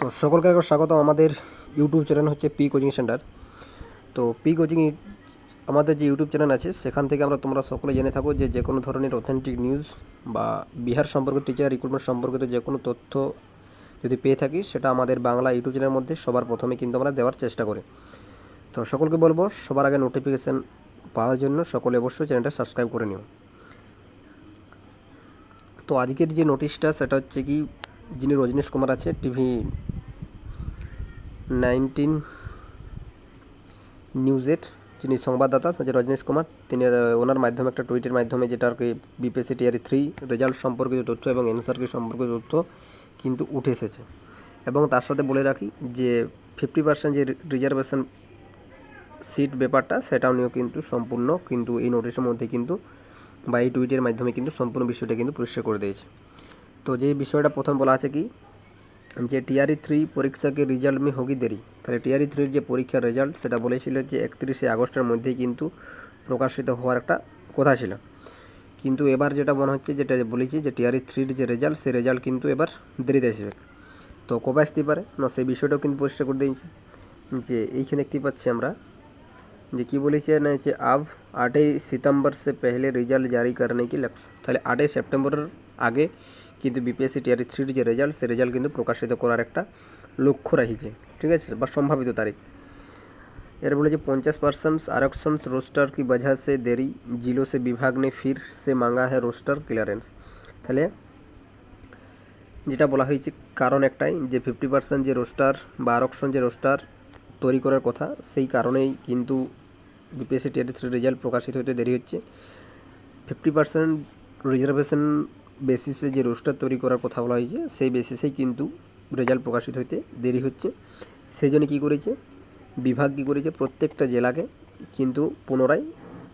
তো সকলকে একবার স্বাগত আমাদের ইউটিউব চ্যানেল হচ্ছে পি কোচিং সেন্টার তো পি কোচিং আমাদের যে ইউটিউব চ্যানেল আছে, সেখান থেকে আমরা তোমরা সকলে জেনে থাকো যে যে কোনো ধরনের অথেন্টিক নিউজ বা বিহার সম্পর্কিত টিচার রিক্রুটমেন্ট সম্পর্কিত যে কোনো তথ্য যদি পেয়ে থাকি, সেটা আমাদের বাংলা ইউটিউব চ্যানেলের মধ্যে সবার প্রথমে কিন্তু আমরা দেওয়ার চেষ্টা করি। তো সকলকে বলব, সবার আগে নোটিফিকেশান পাওয়ার জন্য সকলে অবশ্যই চ্যানেলটা সাবস্ক্রাইব করে নিও। তো আজকের যে নোটিশটা সেটা হচ্ছে কি যিনি রজনীশ কুমার আছে, টিভি নাইনটিন নিউজের যিনি সংবাদদাতা যে রজনীশ কুমার, তিনি ওনার মাধ্যমে একটা টুইটের মাধ্যমে যেটা আর কি বিপিএসসি টিআরি থ্রি রেজাল্ট সম্পর্কিত তথ্য এবং এনসার কি সম্পর্কিত তথ্য কিন্তু উঠে এসেছে। এবং তার সাথে বলে রাখি যে ফিফটি পার্সেন্ট যে রিজার্ভেশন সিট ব্যাপারটা, সেটাও নিয়েও কিন্তু সম্পূর্ণ কিন্তু এই নোটিশের মধ্যে কিন্তু বা এই টুইটের মাধ্যমে কিন্তু সম্পূর্ণ বিষয়টা কিন্তু পরিষ্কার করে দিয়েছে। তো যে বিষয়টা প্রথম বলা আছে কি? যে টিআরই থ্রি পরীক্ষাকে রেজাল্ট মে হোগি দেরি। তাহলে টিআরই থ্রির যে পরীক্ষার রেজাল্ট সেটা বলেছিল যে একত্রিশে আগস্টের মধ্যেই কিন্তু প্রকাশিত হওয়ার একটা কথা ছিল। কিন্তু এবার যেটা মনে হচ্ছে, যেটা বলেছি যে টিআরই থ্রির যে রেজাল্ট সেই রেজাল্ট কিন্তু এবার দেরিতে আসবে তো কবে আসতে পারে? না, সেই বিষয়টাও কিন্তু পরিষ্কার করে দিয়েছে। যে এইখানে দেখতে পাচ্ছি আমরা যে কি বলেছে না, যে আব আটই সিতম্বর সে পহলে রেজাল্ট জারি করনে কি লক্ষ্য? তাহলে আটই সেপ্টেম্বরের আগে কিন্তু বিপিএসসি টিআরই থ্রির যে রেজাল্ট সেই রেজাল্ট কিন্তু প্রকাশিত করার একটা লক্ষ্য রয়েছে ঠিক আছে বা সম্ভাবিত তারিখ এর বলেছে পঞ্চাশ परसेंट आरक्षण रोस्टर की वजह से देरी जिलों से विभाग ने फिर से मांगा है रोस्टर क्लियरेंस তাহলে যেটা বলা হয়েছে কারণ একটাই যে ফিফটি পার্সেন্ট যে রোস্টার বা আরক্ষণ যে রোস্টার তৈরি করার কথা সেই কারণেই কিন্তু বিপিএসসি টিআরটি থ্রি রেজাল্ট প্রকাশিত হতে দেরি হচ্ছে ফিফটি পার্সেন্ট রিজার্ভেশন বেসিসে যে রোস্টার তৈরি করার কথা বলা হয়েছে, সেই বেসিসেই কিন্তু রেজাল্ট প্রকাশিত হতে দেরি হচ্ছে। সেই জন্য কী করেছে? বিভাগ কী করেছে? প্রত্যেকটা জেলাকে কিন্তু পুনরায়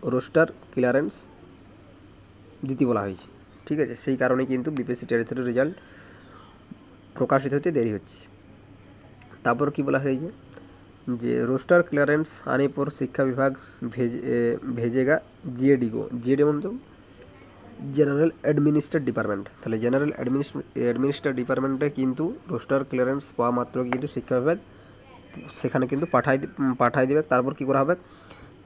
রোস্টার ক্লিয়ারেন্স দিতে বলা হয়েছে। ঠিক আছে? সেই কারণে কিন্তু বিপিএসসি টেরিথরি রেজাল্ট প্রকাশিত হতে দেরি হচ্ছে। তারপর কি বলা হয়েছে? যে রোস্টার ক্লিয়ারেন্স আনে পর শিক্ষা বিভাগ ভেজে ভেজেগা জিএডি গো জিএডি মানে জেনারেল অ্যাডমিনিস্ট্রেট ডিপার্টমেন্ট। তাহলে জেনারেল অ্যাডমিনিস্ট্রেট ডিপার্টমেন্টে কিন্তু রোস্টার, ক্লিয়ারেন্স পাওয়া মাত্র কিন্তু শিক্ষা বিভাগ। সেখানে কিন্তু পাঠাই পাঠাই দেবে। তারপর কী করা হবে?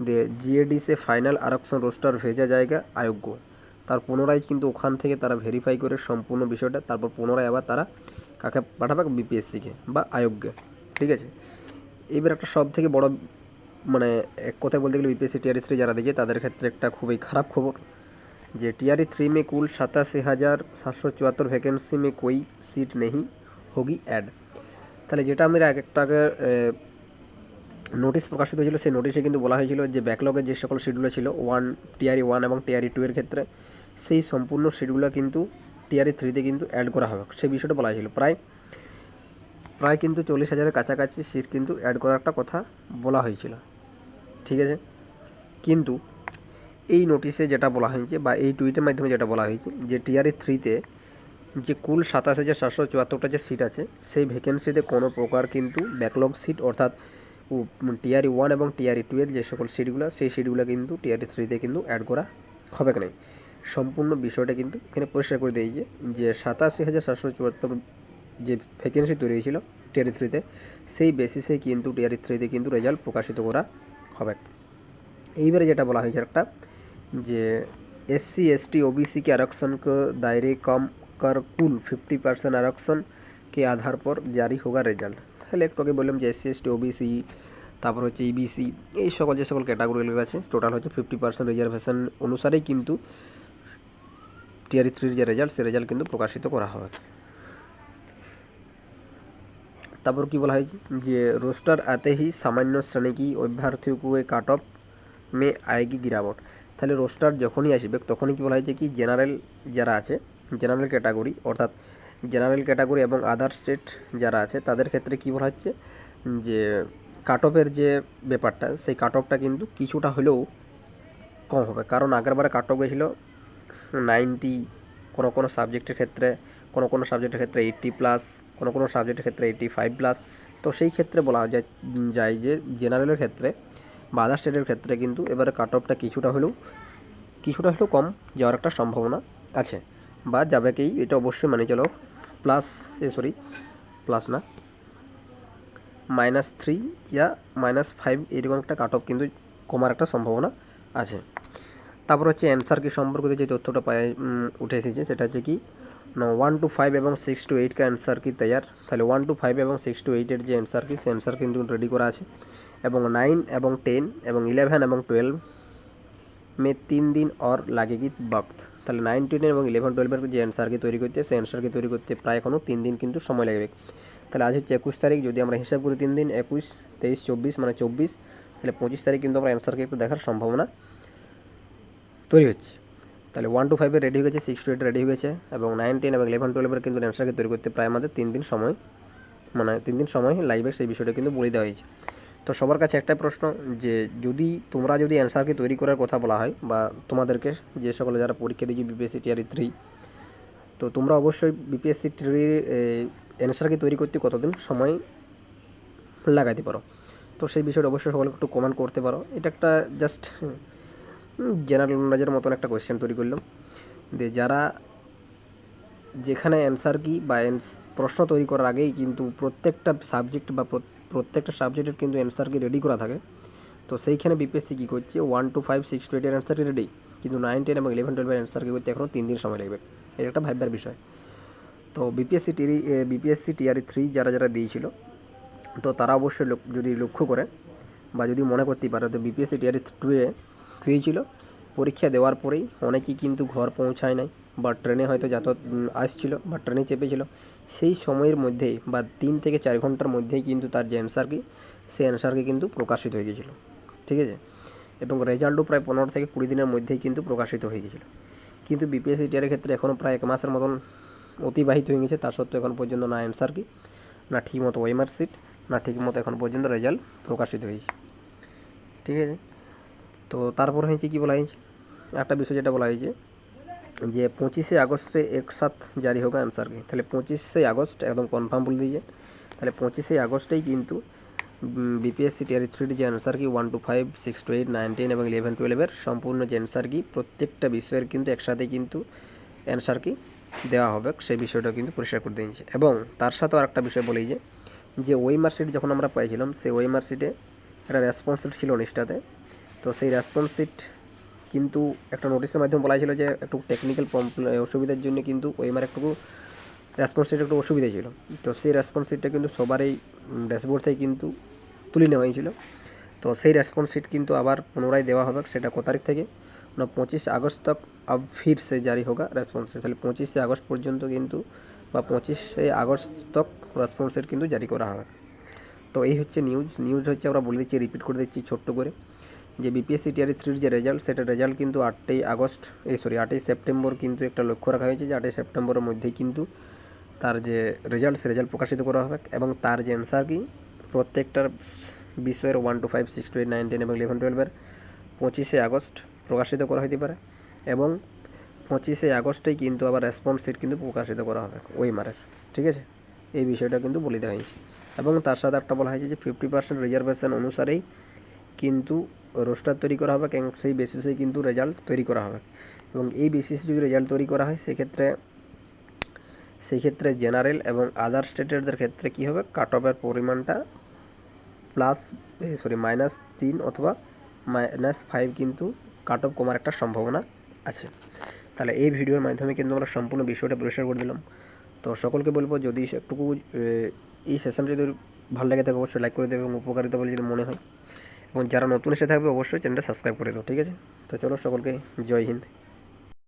যে জিএডি সে ফাইনাল আরক্ষণ রোস্টার ভেজা জায়গা আয়োগ্য। তার পুনরায় কিন্তু ওখান থেকে তারা ভেরিফাই করে সম্পূর্ণ বিষয়টা, তারপর পুনরায় আবার তারা কাকে পাঠাবে? বিপিএসসিকে বা আয়োগকে। ঠিক আছে? এবার একটা সব থেকে বড় মানে এক কথায় বলতে গেলে বিপিএসসি টিআরই থ্রি যারা দিয়েছে তাদের ক্ষেত্রে একটা খুবই খারাপ খবর। যে टीआरई थ्री में कुल सतासी हज़ार सात सौ चौहत्तर वैकेंसी में कोई सीट नहीं होगी ऐड তাহলে যেটা আমরা এক একটা আগে নোটিশ প্রকাশিত হয়েছিল সেই নোটিশে কিন্তু বলা হয়েছিল যে ব্যাকলগের যে সকল শিটগুলো ছিল ওয়ান টিআরই ওয়ান এবং টিআরই টু এর ক্ষেত্রে সেই সম্পূর্ণ শিটগুলো কিন্তু টিআরই থ্রিতে কিন্তু অ্যাড করা হবে সেই বিষয়টা বলা হয়েছিল প্রায় প্রায় কিন্তু চল্লিশ হাজারের কাছাকাছি সিট কিন্তু অ্যাড করার একটা কথা বলা হয়েছিল ঠিক আছে কিন্তু এই নোটিশে যেটা বলা হয়েছে বা এই টুইটের মাধ্যমে যেটা বলা হয়েছে যে টিআরই থ্রিতে যে কুল সাতাশ হাজার সাতশো চুয়াত্তরটা যে সিট আছে, সেই ভ্যাকেন্সিতে কোনো প্রকার কিন্তু ব্যাকলগ সিট অর্থাৎ টিআরই ওয়ান এবং টিআরই টু এর যে সকল সিটগুলো সেই সিটগুলো কিন্তু টিআরই থ্রিতে কিন্তু অ্যাড করা হবে না সম্পূর্ণ বিষয়টা কিন্তু এখানে পরিষ্কার করে দিয়েছে যে সাতাশি হাজার সাতশো চুয়াত্তর যে ভ্যাকেন্সি তৈরি হয়েছিল টিআরই থ্রিতে সেই বেসিসে কিন্তু টিআরই থ্রিতে কিন্তু রেজাল্ট প্রকাশিত করা হবে। এইবারে যেটা বলা হয়েছে একটা যে S C S T O B C के आरक्षण को दायरे कम कर कुल फिफ्टी परसेंट आरक्षण के आधार पर जारी होगा রেজাল্ট তাহলে একটু আগে বললাম যে S C S T OBC তারপর হচ্ছে ইবিসি এই সকল যে সকল ক্যাটাগরিগুলো আছে টোটাল হচ্ছে ফিফটি পার্সেন্ট রিজার্ভেশন অনুসারেই কিন্তু টিআরই থ্রির যে রেজাল্ট সেই রেজাল্ট কিন্তু প্রকাশিত করা হবে তারপর কি বলা হয়েছে যে रोस्टर आते ही सामान्य श्रेणी की अभ्यर्थियों को काट অফ মে আয়েগি গিরাবট তাহলে রোস্টার যখনই আসবে, তখনই কি বলা হয়েছে কি জেনারেল যারা আছে জেনারেল ক্যাটাগরি অর্থাৎ জেনারেল ক্যাটাগরি এবং আদার স্টেট যারা আছে, তাদের ক্ষেত্রে কি বলা হচ্ছে যে কাট অফের যে ব্যাপারটা, সেই কাট অফটা কিন্তু কিছুটা হলেও কম হবে। কারণ আগেরবারে কাট অফ গেছিল নাইনটি কোনো কোনো সাবজেক্টের ক্ষেত্রে, কোনো কোনো সাবজেক্টের ক্ষেত্রে এইট্টি প্লাস কোনো কোনো সাবজেক্টের ক্ষেত্রে এইট্টি ফাইভ প্লাস তো সেই ক্ষেত্রে বলা যায় যায় যে জেনারেলের ক্ষেত্রে বা আদার স্টেটের ক্ষেত্রে কিন্তু এবারে কাট অফটা কিছুটা হলেও কিছুটা হলেও কম যাওয়ার একটা সম্ভাবনা আছে। বা যাবেকেই এটা অবশ্যই মানে চলো প্লাস সরি প্লাস না মাইনাস থ্রি ইয়া মাইনাস ফাইভ এরকম একটা কাট অফ কিন্তু কমার একটা সম্ভাবনা আছে। তারপর হচ্ছে অ্যান্সার কি সম্পর্কিত যে তথ্যটা পায় উঠে এসেছে, সেটা হচ্ছে কি ওয়ান টু ফাইভ এবং সিক্স টু এইট কা অ্যান্সার কি তৈয়ার? তাহলে ওয়ান টু ফাইভ এবং সিক্স টু এইটের যে অ্যান্সার কি সে অ্যান্সার কিন্তু রেডি করা আছে। এবং নাইন এবং টেন এবং ইলেভেন এবং টুয়েলভ মে তিন দিন অর লাগে লাগেগি বক্ত তাহলে নাইন, টেন এবং ইলেভেন, টুয়েলভের যে অ্যান্সার কি তৈরি করতে সেই অ্যান্সার কি তৈরি করতে প্রায় এখনও তিন দিন কিন্তু সময় লাগবে। তাহলে আজ হচ্ছে একুশ তারিখ, যদি আমরা হিসাব করি তিন দিন, একুশ, তেইশ, চব্বিশ মানে চব্বিশ, তাহলে পঁচিশ তারিখ কিন্তু আমরা অ্যান্সারকে একটু দেখার সম্ভাবনা তৈরি হচ্ছে। তাহলে ওয়ান টু ফাইভে রেডি হয়ে গেছে সিক্স টু এইট রেডি হয়ে গেছে এবং নাইন, টেন এবং ইলেভেন, টুয়েলভের কিন্তু অ্যান্সারকে তৈরি করতে প্রায় আমাদের তিন দিন সময় মানে তিন দিন সময় লাইভে সেই বিষয়টা কিন্তু বলে দেওয়া হয়েছে। তো সবার কাছে একটাই প্রশ্ন যে যদি তোমরা যদি অ্যান্সারকে তৈরি করার কথা বলা হয় বা তোমাদেরকে যে সকলে যারা পরীক্ষা দিয়েছে বিপিএসসি টিআরই থ্রি তো তোমরা অবশ্যই বিপিএসসি টিআরির অ্যান্সারকে তৈরি করতে কতদিন সময় লাগাইতে পারো? তো সেই বিষয়টা অবশ্যই সকলে একটু কমেন্ট করতে পারো। এটা একটা জাস্ট জেনারেল নলেজের মতন একটা কোয়েশ্চেন তৈরি করলাম। যে যারা যেখানে অ্যান্সার কি বা প্রশ্ন তৈরি করার আগেই কিন্তু প্রত্যেকটা সাবজেক্ট বা প্রত্যেকটা সাবজেক্টের কিন্তু অ্যান্সার রেডি করা থাকে। তো সেইখানে বিপিএসসি কী করছে? One two five six two এইটের অ্যান্সার রেডি কিন্তু নাইন টেন এবং ইলেভেন টুয়েলভের অ্যান্সার করতে এখনও তিন দিন সময় লাগবে। এটা একটা ভাববার বিষয়। তো বিপিএসসি টিরি বিপিএসসি টিআরই থ্রি যারা যারা দিয়েছিল, তো তারা অবশ্যই যদি লক্ষ্য করে বা যদি মনে করতেই পারে, তো বিপিএসসি টিআরই টুয়ে হয়েছিল? পরীক্ষা দেওয়ার পরেই অনেকেই কিন্তু ঘর পৌঁছায় নাই। বা ট্রেনে হয়তো যাতায়াত আসছিল বা ট্রেনে চেপেছিল, সেই সময়ের মধ্যেই বা তিন থেকে চার ঘণ্টার মধ্যেই কিন্তু তার যে অ্যান্সার কি সেই অ্যান্সার কি কিন্তু প্রকাশিত হয়ে গিয়েছিল ঠিক আছে? এবং রেজাল্টও প্রায় পনেরো থেকে কুড়ি দিনের মধ্যেই কিন্তু প্রকাশিত হয়ে গিয়েছিল কিন্তু বিপিএসসি টিআরের ক্ষেত্রে এখনও প্রায় এক মাসের মতন অতিবাহিত হয়ে গেছে তার সত্ত্বেও এখন পর্যন্ত না অ্যান্সার কি না ঠিকমতো ওয়েমার সিট না ঠিকমতো এখন পর্যন্ত রেজাল্ট প্রকাশিত হয়েছে। ঠিক আছে? তো তারপর হয়েছে কী বলা হয়েছে? একটা বিষয় যেটা বলা হয়েছে যে পঁচিশে আগস্টে একসাথ জারি হোক আনসার কি। তাহলে পঁচিশে আগস্ট একদম কনফার্ম বলে দিয়েছে। তাহলে পঁচিশে আগস্টেই কিন্তু বিপিএসসি টিআরই থ্রির যে অ্যান্সার কি one two five six two eight nine ten এবং ইলেভেন টুয়েলভের সম্পূর্ণ যে অ্যান্সার কি প্রত্যেকটা বিষয়ের কিন্তু একসাথে কিন্তু অ্যান্সার কি দেওয়া হবে। সেই বিষয়টা কিন্তু পরিষ্কার করে দিয়েছে। এবং তার সাথেও আরেকটা বিষয় বলি যে যে ওই মার্কশিট যখন আমরা পাইছিলাম, সেই ওই মার্কশিটে একটা রেসপন্স শিট ছিল নিচটাতে তো সেই রেসপন্স শিট কিন্তু একটা নোটিশের মাধ্যমে বলা ছিল যে একটু টেকনিক্যাল অসুবিধার জন্য কিন্তু ওএমআর একটুকু রেসপন্স রেট একটু অসুবিধা ছিল। তো সেই রেসপন্স রেটটা কিন্তু সবারই ড্যাশবোর্ড থেকে কিন্তু তুলে নেওয়া হয়েছিল। তো সেই রেসপন্স শিট কিন্তু আবার পুনরায় দেওয়া হবে সেটা কত তারিখ থেকে? না, পঁচিশে আগস্ট তক আব ফির সে জারি হোক রেসপন্স শিট তাহলে পঁচিশে আগস্ট পর্যন্ত কিন্তু বা পঁচিশে আগস্ট তক রেসপন্স শিট কিন্তু জারি করা হবে। তো এই হচ্ছে নিউজ নিউজ হচ্ছে আমরা বলে দিচ্ছি রিপিট করে দিচ্ছি ছোট্ট করে। যে বিপিএসসি টিআরই থ্রির যে রেজাল্ট সেটা রেজাল্ট কিন্তু আটই আগস্ট এই সরি আটই সেপ্টেম্বর কিন্তু একটা লক্ষ্য রাখা হয়েছে যে আটই সেপ্টেম্বরের মধ্যেই কিন্তু তার যে রেজাল্ট সে রেজাল্ট প্রকাশিত করা হবে এবং তার যে অ্যান্সার কি? প্রত্যেকটার বিষয়ের one two five six two eight nine ten এবং ইলেভেন টুয়েলভের পঁচিশে আগস্ট প্রকাশিত করা হতে পারে এবং পঁচিশে আগস্টেই কিন্তু আবার রেসপন্স শিট কিন্তু প্রকাশিত করা হবে ওই মারের, ঠিক আছে? এই বিষয়টা কিন্তু বলে দেওয়া হয়েছে এবং তার সাথে একটা বলা হয়েছে যে ফিফটি পার্সেন্ট রিজার্ভেশন অনুসারেই কিন্তু রোস্টার তৈরি করা হবে, এবং সেই বেসিসেই কিন্তু রেজাল্ট তৈরি করা হবে। এবং এই বেসিসে যদি রেজাল্ট তৈরি করা হয়, সেক্ষেত্রে সেই ক্ষেত্রে জেনারেল এবং আদার স্টেটেরদের ক্ষেত্রে কী হবে? কাট অফের পরিমাণটা প্লাস সরি মাইনাস তিন অথবা মাইনাস ফাইভ কিন্তু কাট অফ কমার একটা সম্ভাবনা আছে। তাহলে এই ভিডিওর মাধ্যমে কিন্তু আমরা সম্পূর্ণ বিষয়টা পরিষ্কার করে দিলাম। তো সকলকে বলব, যদি একটুকু এই সেশনটা যদি ভালো লাগে থাকে, অবশ্যই লাইক করে দেবে এবং উপকারিতা বলে যদি মনে হয়। যারা নতুন এসে থাকবে অবশ্যই চ্যানেলটা সাবস্ক্রাইব করে দাও, ঠিক আছে? তো চলো সকলকে জয় হিন্দ।